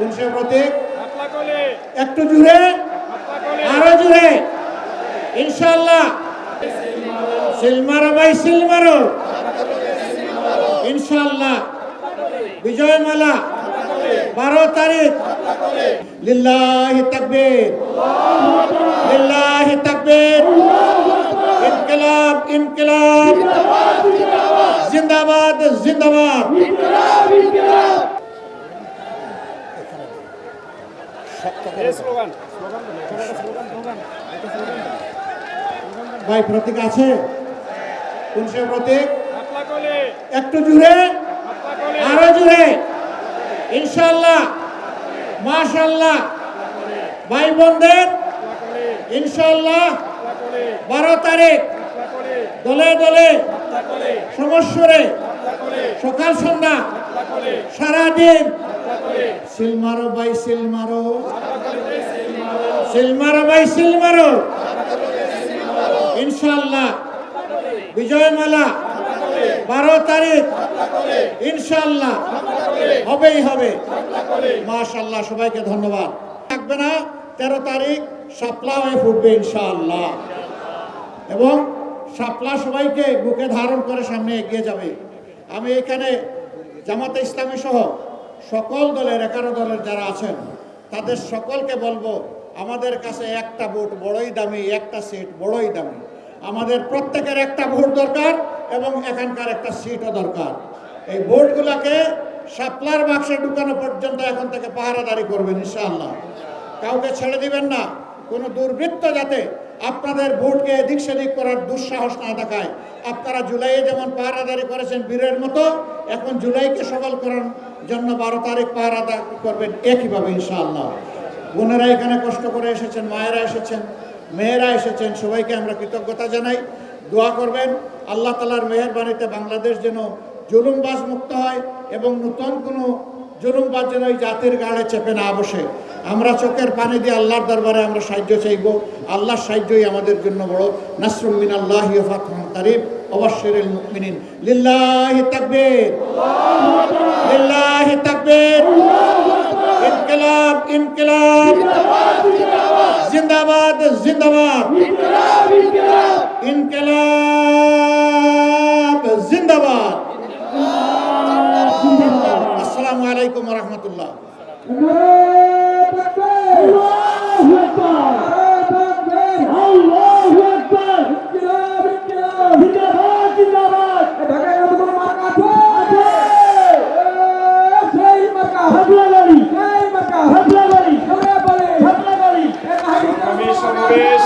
কোন প্রতীক? একটু জুড়ে আরও জুড়ে। ইনশাল্লাহ সিলমারো ভাই সিলমারো। ইনশাল্লাহ বিজয়মালা। বারো তারিখ। লিল্লাহি তাকবীর। লিল্লাহি তাকবীর। ইনকিলাব ইনকিলাব। জিন্দাবাদ জিন্দাবাদ এই স্লোগান স্লোগান তো এখানে একটা স্লোগান স্লোগান একটা স্লোগান ভাই প্রতীক আছে। কোন সে প্রতীক একটু জুড়ে আরও জুড়ে। ইনশাল্লাহ মাশাল্লাহ ভাই বোনদের ইনশাল্লাহ বারো তারিখ। দলে দলে সমস্যরে সকাল সন্ধ্যা হাতলা কলে সারাদিন হাতলা কলে সিলমারো ভাই সিলমারো সিলমারো ভাই সিলমারো ইনশাল্লাহ বারো তারিখ। ইনশাল্লাহ হবেই হবে। মাশাল্লাহ সবাইকে ধন্যবাদ। থাকবে না, তেরো তারিখ সাপলা হয়ে ফুটবে ইনশাআল্লাহ। এবং সাপলা সবাইকে বুকে ধারণ করে সামনে এগিয়ে যাবে। আমি এখানে জামাতে ইসলামী সহ সকল দলের এগারো দলের যারা আছেন, তাদের সকলকে বলব, আমাদের কাছে একটা ভোট বড়ই দামি, একটা সিট বড়ই দামি। আমাদের প্রত্যেকের একটা ভোট দরকার এবং এখানকার একটা সিটও দরকার। এই ভোটগুলোকে সাপলার বাক্সে ঢুকানো পর্যন্ত এখন থেকে পাহারাদারি করবেন, ইনশাআল্লাহ। কাউকে ছেড়ে দিবেন না। কোনো দুর্বৃত্ত যাতে আপনাদের ভোটকে এদিক সেদিক করার দুঃসাহস না দেখায়। আপনারা জুলাইয়ে যেমন পাহারাদারি করেছেন বীরের মতো, এখন জুলাইকে সফল করার জন্য বারো তারিখ পাহারাদারি করবেন একইভাবে ইনশাআল্লাহ। বোনেরা এখানে কষ্ট করে এসেছেন, মায়েরা এসেছেন, মেয়েরা এসেছেন, সবাইকে আমরা কৃতজ্ঞতা জানাই। দোয়া করবেন, আল্লাহ তালার মেহরবানিতে বাংলাদেশ যেন জুলুমবাজ মুক্ত হয় এবং নতুন কোনো জুলুমবাজ যেন এই জাতির গাড়ে চেপে না বসে। আমরা চোখের পানি দিয়ে আল্লাহর দরবারে আমরা সাহায্য চাইব। আল্লাহর সাহায্যই আমাদের জন্য বড়। নাসরুম মিনাল্লাহ ফাতহুন কারীব অবশ্যই মুমিনিন লিল্লাহি তাকবীর লিল্লাহি তাকবীর ইনকিলাব ইনকিলাব জিন্দাবাদ জিন্দাবাদ ইনকিলাব জিন্দাবাদ আসসালামু আলাইকুম ওয়া রাহমাতুল্লাহ আমি Yeah.